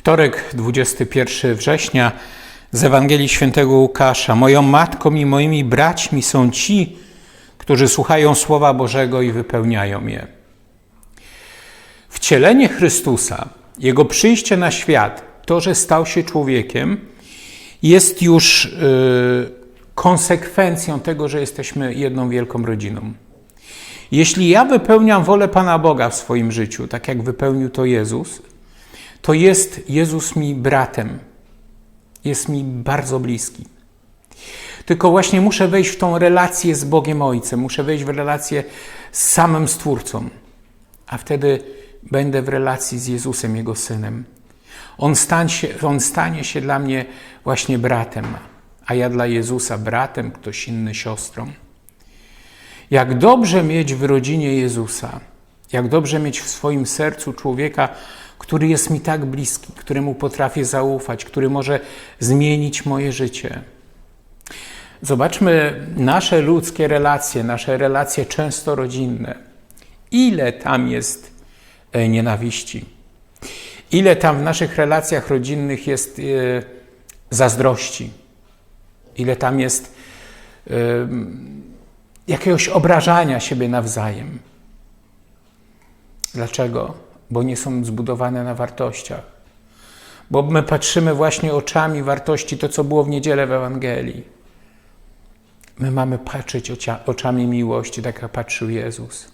Wtorek, 21 września z Ewangelii Świętego Łukasza. Moją matką i moimi braćmi są ci, którzy słuchają Słowa Bożego i wypełniają je. Wcielenie Chrystusa, Jego przyjście na świat, to, że stał się człowiekiem, jest już yy, konsekwencją tego, że jesteśmy jedną wielką rodziną. Jeśli ja wypełniam wolę Pana Boga w swoim życiu, tak jak wypełnił to Jezus, to jest Jezus mi bratem, jest mi bardzo bliski. Tylko właśnie muszę wejść w tą relację z Bogiem Ojcem, muszę wejść w relację z samym Stwórcą, a wtedy będę w relacji z Jezusem, Jego Synem. On, się, on stanie się dla mnie właśnie bratem, a ja dla Jezusa bratem, ktoś inny siostrą. Jak dobrze mieć w rodzinie Jezusa, jak dobrze mieć w swoim sercu człowieka, który jest mi tak bliski, któremu potrafię zaufać, który może zmienić moje życie. Zobaczmy nasze ludzkie relacje, nasze relacje często rodzinne. Ile tam jest nienawiści? Ile tam w naszych relacjach rodzinnych jest zazdrości? Ile tam jest jakiegoś obrażania siebie nawzajem? Dlaczego? Bo nie są zbudowane na wartościach. Bo my patrzymy właśnie oczami wartości, to co było w niedzielę w Ewangelii. My mamy patrzeć oczami miłości, tak jak patrzył Jezus.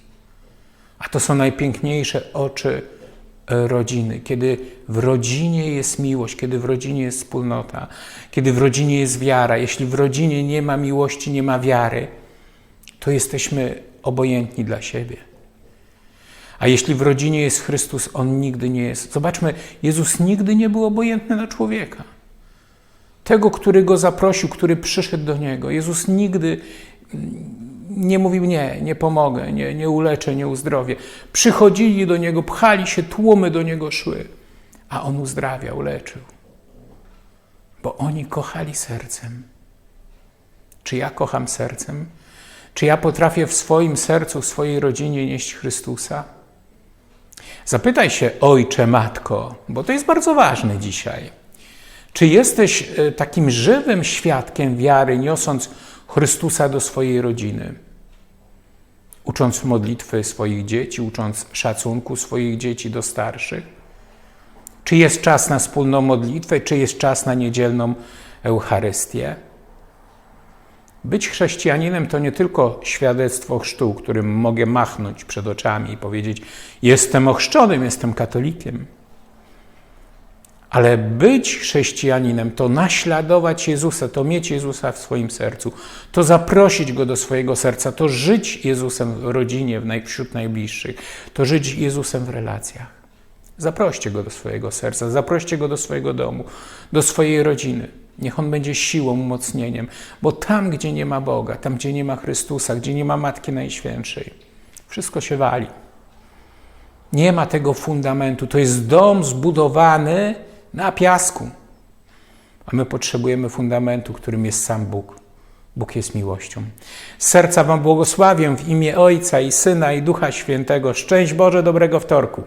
A to są najpiękniejsze oczy rodziny, kiedy w rodzinie jest miłość, kiedy w rodzinie jest wspólnota, kiedy w rodzinie jest wiara. Jeśli w rodzinie nie ma miłości, nie ma wiary, to jesteśmy obojętni dla siebie. A jeśli w rodzinie jest Chrystus, On nigdy nie jest. Zobaczmy, Jezus nigdy nie był obojętny na człowieka. Tego, który Go zaprosił, który przyszedł do Niego. Jezus nigdy nie mówił nie, nie pomogę, nie, nie uleczę, nie uzdrowię. Przychodzili do Niego, pchali się, tłumy do Niego szły, a On uzdrawiał, leczył. Bo oni kochali sercem. Czy ja kocham sercem? Czy ja potrafię w swoim sercu, w swojej rodzinie nieść Chrystusa? Zapytaj się, ojcze, matko, bo to jest bardzo ważne dzisiaj. Czy jesteś takim żywym świadkiem wiary, niosąc Chrystusa do swojej rodziny? Ucząc modlitwy swoich dzieci, ucząc szacunku swoich dzieci do starszych? Czy jest czas na wspólną modlitwę, czy jest czas na niedzielną Eucharystię? Być chrześcijaninem to nie tylko świadectwo chrztu, którym mogę machnąć przed oczami i powiedzieć: Jestem ochrzczonym, jestem katolikiem. Ale być chrześcijaninem to naśladować Jezusa, to mieć Jezusa w swoim sercu, to zaprosić go do swojego serca, to żyć Jezusem w rodzinie, wśród najbliższych, to żyć Jezusem w relacjach. Zaproście go do swojego serca, zaproście go do swojego domu, do swojej rodziny. Niech on będzie siłą, umocnieniem, bo tam, gdzie nie ma Boga, tam, gdzie nie ma Chrystusa, gdzie nie ma Matki Najświętszej, wszystko się wali. Nie ma tego fundamentu. To jest dom zbudowany na piasku. A my potrzebujemy fundamentu, którym jest sam Bóg. Bóg jest miłością. Serca Wam błogosławię w imię Ojca i Syna i Ducha Świętego. Szczęść Boże, dobrego wtorku.